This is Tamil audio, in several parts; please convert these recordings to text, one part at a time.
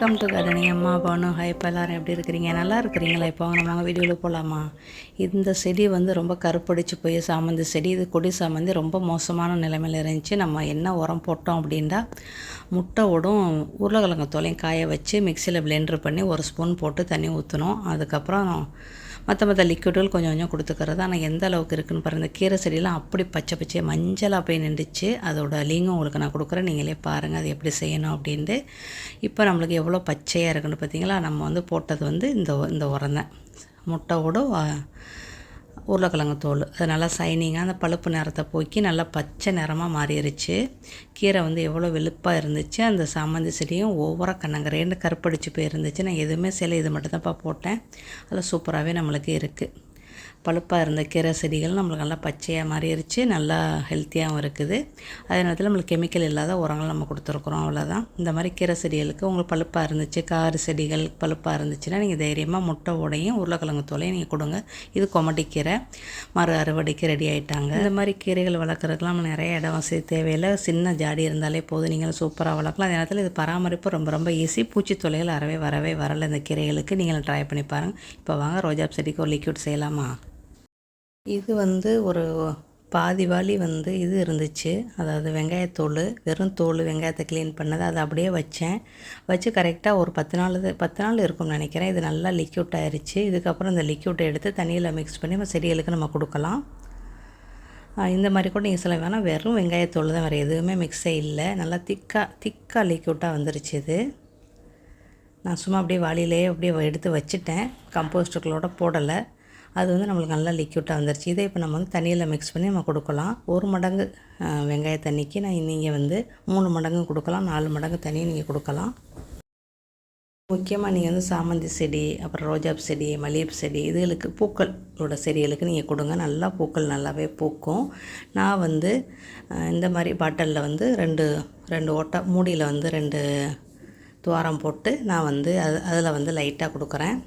வெல்கம் டு கதனி அம்மா பானு ஹாய் எல்லோரும் எப்படி இருக்கிறீங்க? நல்லா இருக்கிறீங்களா இப்போ? நம்ம வீடியோவில் போகலாமா இந்த செடி வந்து ரொம்ப கருப்படிச்சு போய் சாமந்தி செடி இது கொடி சாமந்தி ரொம்ப மோசமான நிலைமையில் இருந்துச்சு. நம்ம என்ன உரம் போட்டோம் அப்படின்னா முட்டை ஓடும் உருளைக்கிழங்கு தோலையும் காய வச்சு மிக்சியில் பிளெண்டர் பண்ணி ஒரு ஸ்பூன் போட்டு தண்ணி ஊற்றணும் அதுக்கப்புறம் மற்ற மற்ற லிக்விடுகள் கொஞ்சம் கொஞ்சம் கொடுத்துக்கிறது. ஆனால் எந்த அளவுக்கு இருக்குன்னு பாருங்கள் கீரை செடியெலாம் அப்படி பச்சை பச்சையாக மஞ்சளாக போய் நின்றுச்சு. அதோட லிங்கம் உங்களுக்கு நான் கொடுக்குறேன். நீங்களே பாருங்கள் அது எப்படி செய்யணும் அப்படின்ட்டு. இப்போ நம்மளுக்கு எவ்வளோ பச்சையாக இருக்குன்னு பார்த்தீங்களா நம்ம வந்து போட்டது வந்து இந்த இந்த உரம் தான் முட்டையோட உருளைக்கிழங்கு தோல். அது நல்லா சைனிங்காக அந்த பழுப்பு நிறத்தை போக்கி நல்லா பச்சை நிறமாக மாறிடுச்சு கீரை வந்து எவ்வளோ வெளுப்பாக இருந்துச்சு. அந்த சாமந்தி செடியும் ஓவராக கண்ணங்கரேன்னு கருப்படிச்சு போயிருந்துச்சு. நான் எதுவுமே சில இது மட்டும்தான்ப்பா போட்டேன். அதில் சூப்பராகவே நம்மளுக்கு இருக்குது பழுப்பாக இருந்த கீரை செடிகள் நம்மளுக்கு நல்லா பச்சையாக மாறிடுச்சு நல்லா ஹெல்த்தியாகவும் இருக்குது. அதே நேரத்தில் நம்மளுக்கு கெமிக்கல் இல்லாத உரங்கள் நம்ம கொடுத்துருக்குறோம் அவ்வளோதான் இந்த மாதிரி கீரை செடிகளுக்கு உங்களுக்கு பழுப்பாக இருந்துச்சு காரு செடிகள் பழுப்பாக இருந்துச்சுன்னா நீங்கள் தைரியமாக முட்டை உடையும் உருளைக்கிழங்கு தோலையும் நீங்கள் கொடுங்க. இது கொமட்டி கீரை மறு அறுவடைக்கு ரெடி ஆகிட்டாங்க இந்த மாதிரி கீரைகள் வளர்க்குறதுக்குலாம் நம்ம நிறைய இடம் வசதி தேவையில்லை. சின்ன ஜாடி இருந்தாலே போதும் நீங்கள் சூப்பராக வளர்க்கலாம். அதே நேரத்தில் இது பராமரிப்பு ரொம்ப ரொம்ப ஈஸி பூச்சி தொலைகள் அறவே வரவே வரலை இந்த கீரைகளுக்கு. நீங்கள் ட்ரை பண்ணி பாருங்கள் இப்போ வாங்க ரோஜாப் செடிக்கு ஒரு லிக்யூட் செய்யலாமா? இது வந்து ஒரு பாதி வாளி வந்து இது இருந்துச்சு. அதாவது வெங்காயத்தோல் வெறும் தோல் வெங்காயத்தை க்ளீன் பண்ணது. அதை அப்படியே வச்சேன். வச்சு கரெக்டாக ஒரு பத்து நாள் பத்து நாள் இருக்கும்னு நினைக்கிறேன். இது நல்லா லிக்யூட் ஆயிடுச்சு இதுக்கப்புறம் இந்த லிக்யூட்டை எடுத்து தண்ணியில் மிக்ஸ் பண்ணி நம்ம செடிகளுக்கு நம்ம கொடுக்கலாம். இந்த மாதிரி கூட நீங்கள் சொல்ல வேணால் வெறும் வெங்காயத்தோல் தான் வேறு எதுவுமே மிக்ஸே இல்லை. நல்லா திக்காக திக்காக லிக்யூட்டாக வந்துருச்சு இது. நான் சும்மா அப்படியே வாளியிலேயே அப்படியே எடுத்து வச்சுட்டேன். கம்போஸ்டுகளோட போடலை. அது வந்து நம்மளுக்கு நல்லா லிக்யூட்டாக வந்துருச்சு. இதை இப்போ நம்ம வந்து தண்ணியில் மிக்ஸ் பண்ணி நம்ம கொடுக்கலாம். ஒரு மடங்கு வெங்காய தண்ணிக்கு நான் நீங்கள் வந்து மூணு மடங்கு கொடுக்கலாம். நாலு மடங்கு தண்ணியை நீங்கள் கொடுக்கலாம். முக்கியமாக நீங்கள் வந்து சாமந்தி செடி அப்புறம் ரோஜாப் செடி மல்லிகைப்பூ செடி இதுகளுக்கு பூக்களோட செடிகளுக்கு நீங்கள் கொடுங்க. நல்லா பூக்கள் நல்லாவே பூக்கும். நான் வந்து இந்த மாதிரி பாட்டிலில் வந்து ரெண்டு ரெண்டு ஓட்டை மூடியில் வந்து ரெண்டு துவாரம் போட்டு நான் வந்து அது அதில் வந்து லைட்டாக கொடுக்குறேன்.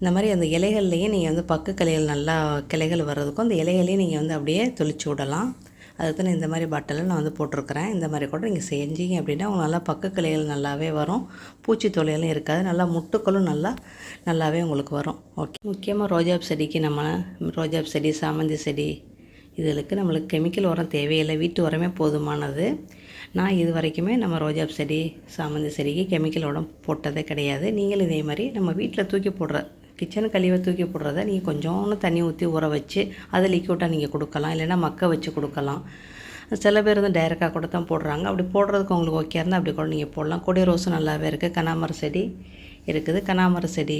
இந்த மாதிரி அந்த இலைகள்லேயே நீங்கள் வந்து பக்கு கிளைகள் நல்லா கிளைகள் வர்றதுக்கும் அந்த இலைகளையும் நீங்கள் வந்து அப்படியே தொளிச்சு விடலாம். அதுக்கு நான் இந்த மாதிரி பாட்டிலில் நான் வந்து போட்டிருக்கிறேன். இந்த மாதிரி கூட நீங்கள் செஞ்சீங்க அப்படின்னா உங்களுக்கு நல்லா பக்கு கிளைகள் நல்லாவே வரும். பூச்சி தொலைகளும் இருக்காது. நல்லா முட்டுக்களும் நல்லா நல்லாவே உங்களுக்கு வரும். ஓகே முக்கியமாக ரோஜாப் செடிக்கு நம்ம ரோஜாப் செடி சாமந்தி செடி இதுகளுக்கு நம்மளுக்கு கெமிக்கல் உரம் தேவையில்லை. வீட்டு உரமே போதுமானது. நான் இது வரைக்குமே நம்ம ரோஜாப் செடி சாமந்தி செடிக்கு கெமிக்கல் உரம் போட்டதே கிடையாது. நீங்களும் இதே மாதிரி நம்ம வீட்டில் தூக்கி போடுற கிச்சன் கழிவை தூக்கி போடுறத நீங்கள் கொஞ்சோன்னு தண்ணி ஊற்றி ஊற வச்சு அதை லிக்யூட்டாக நீங்கள் கொடுக்கலாம். இல்லைன்னா மக்க வச்சு கொடுக்கலாம். சில பேர் வந்து டைரெக்டாக கூட தான் போடுறாங்க. அப்படி போடுறதுக்கு உங்களுக்கு ஓகே இருந்தால் அப்படி கூட நீங்கள் போடலாம். கொடி ரோஸும் நல்லாவே இருக்குது கனாமர செடி இருக்குது கனாமர செடி.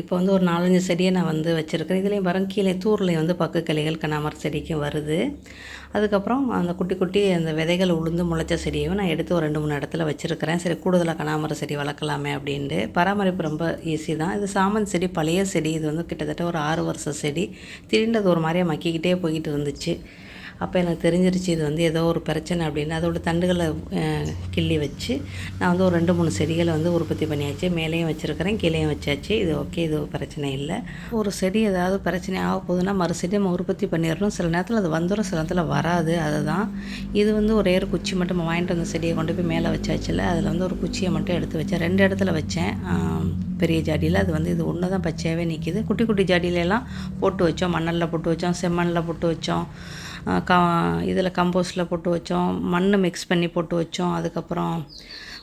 இப்போ வந்து ஒரு நாலஞ்சு செடியை நான் வந்து வச்சுருக்கேன். இதுலேயும் வரும் கீழே தூர்லேயும் வந்து பக்கு கிளைகள் கனாமர செடிக்கும் வருது. அதுக்கப்புறம் அந்த குட்டி குட்டி அந்த விதைகள் உளுந்து முளைச்ச செடியும் நான் எடுத்து ஒரு ரெண்டு மூணு இடத்துல வச்சுருக்கிறேன். சரி கூடுதலாக கனாமர செடி வளர்க்கலாமே அப்படின்ட்டு. பராமரிப்பு ரொம்ப ஈஸி தான். இது சாமந்தி செடி பழைய செடி. இது வந்து கிட்டத்தட்ட ஒரு ஆறு வருஷ செடி. திடீர்னு ஒரு மாதிரியே மக்கிக்கிட்டே போய்கிட்டு இருந்துச்சு. அப்போ எனக்கு தெரிஞ்சிருச்சு இது வந்து ஏதோ ஒரு பிரச்சனை அப்படின்னு. அதோடய தண்டுகளை கிள்ளி வச்சு நான் வந்து ஒரு ரெண்டு மூணு செடிகளை வந்து உற்பத்தி பண்ணியாச்சு. மேலேயும் வச்சுருக்கிறேன் கீழேயும் வச்சாச்சு. இது ஓகே இது பிரச்சனை இல்லை. ஒரு செடி ஏதாவது பிரச்சனை ஆக போகுதுன்னா மறு செடி நம்ம உற்பத்தி பண்ணிடணும். சில நேரத்தில் அது வந்துடும் சில நேரத்தில் வராது. அதுதான். இது வந்து ஒரே ஒரு குச்சி மட்டும் வாங்கிட்டு வந்த செடியை கொண்டு போய் மேலே வச்சாச்சுல அதில் வந்து ஒரு குச்சியை மட்டும் எடுத்து வச்சேன். ரெண்டு இடத்துல வச்சேன். பெரிய ஜாடியில். அது வந்து இது ஒன்று தான் பச்சையாகவே நிற்கிது குட்டி குட்டி ஜாடியிலலாம் போட்டு வச்சோம். மண்ணலில் போட்டு வச்சோம் செம்மண்ணில் போட்டு வச்சோம். க இதில் கம்போஸ்டில் போட்டு வச்சோம் மண் மிக்ஸ் பண்ணி போட்டு வச்சோம் அதுக்கப்புறம்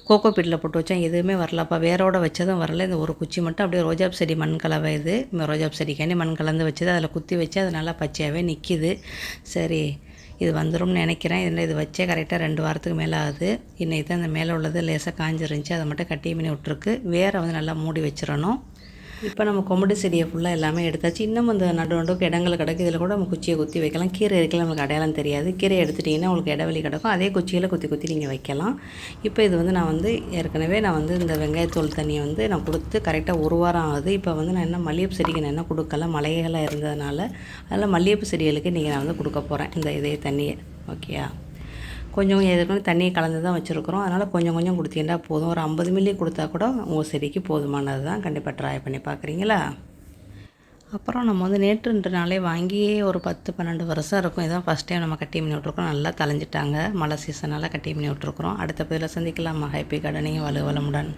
கோகோ பீட்டில் போட்டு வச்சோம். எதுவுமே வரலப்பா வேரோட வச்சதும் வரல. இந்த ஒரு குச்சி மட்டும் அப்படியே ரோஜாப் செடி மண் கலவை இது. ரோஜாப் செடிக்காண்டி மண் கலந்து வச்சது. அதில் குத்தி வச்சு அது நல்லா பச்சையாகவே நிற்கிது சரி இது வந்துடும்னு நினைக்கிறேன். இதில் இது வச்சே கரெக்டாக ரெண்டு வாரத்துக்கு மேலே ஆகுது. இன்றைக்கி தான் இந்த மேலே உள்ளது லேசாக காஞ்சிருந்துச்சி. அதை மட்டும் கட்டி பண்ணி விட்ருக்கு வேரை வந்து நல்லா மூடி வச்சிடணும். இப்போ நம்ம கொம்படி செடியை ஃபுல்லாக எல்லாமே எடுத்தாச்சு. இன்னும் அந்த நடு நடுக்கு இடங்கள் கிடக்கு. இதில் கூட நம்ம குச்சியை குத்தி வைக்கலாம். கீரை இருக்கலாம் நமக்கு அடையாளம் தெரியாது. கீரை எடுத்துட்டிங்கன்னா உங்களுக்கு இடைவெளி கிடக்கும். அதே குச்சியில் குத்தி குத்தி நீங்கள் வைக்கலாம். இப்போ இது வந்து நான் வந்து ஏற்கனவே நான் வந்து இந்த வெங்காயத்தோல் தண்ணியை வந்து நான் கொடுத்து கரெக்டாக ஒரு வாரம் ஆகுது. இப்போ வந்து நான் என்ன மல்லிகைப்பூ செடிக்கு நான் என்ன கொடுக்கல? மலைகளாக இருந்ததுனால அதில் மல்லிகைப்பூ செடிகளுக்கு நீங்கள் நான் வந்து கொடுக்க போகிறேன் இந்த இதே தண்ணியை. ஓகேயா கொஞ்சம் ஏற்கனவே தண்ணியை கலந்து தான் வச்சுருக்குறோம். அதனால் கொஞ்சம் கொஞ்சம் கொடுத்தீங்கன்னா போதும். ஒரு ஐம்பது மில்லி கொடுத்தா கூட உங்கள் செடிக்கு போதுமானது தான். கண்டிப்பாக ட்ரை பண்ணி பார்க்குறீங்களா அப்புறம் நம்ம வந்து நேற்றுன்றனாலே வாங்கியே ஒரு பத்து பன்னெண்டு வருஷம் இருக்கும். இதான் ஃபஸ்ட் டைம் நம்ம கட்டி பண்ணி விட்ருக்கோம் நல்லா தலைஞ்சிட்டாங்க மழை சீசனால் கட்டி பண்ணி விட்ருக்குறோம் அடுத்த பதில் சந்திக்கலாம். ஹைப்பி கார்டனிங் வலு வளமுடன்.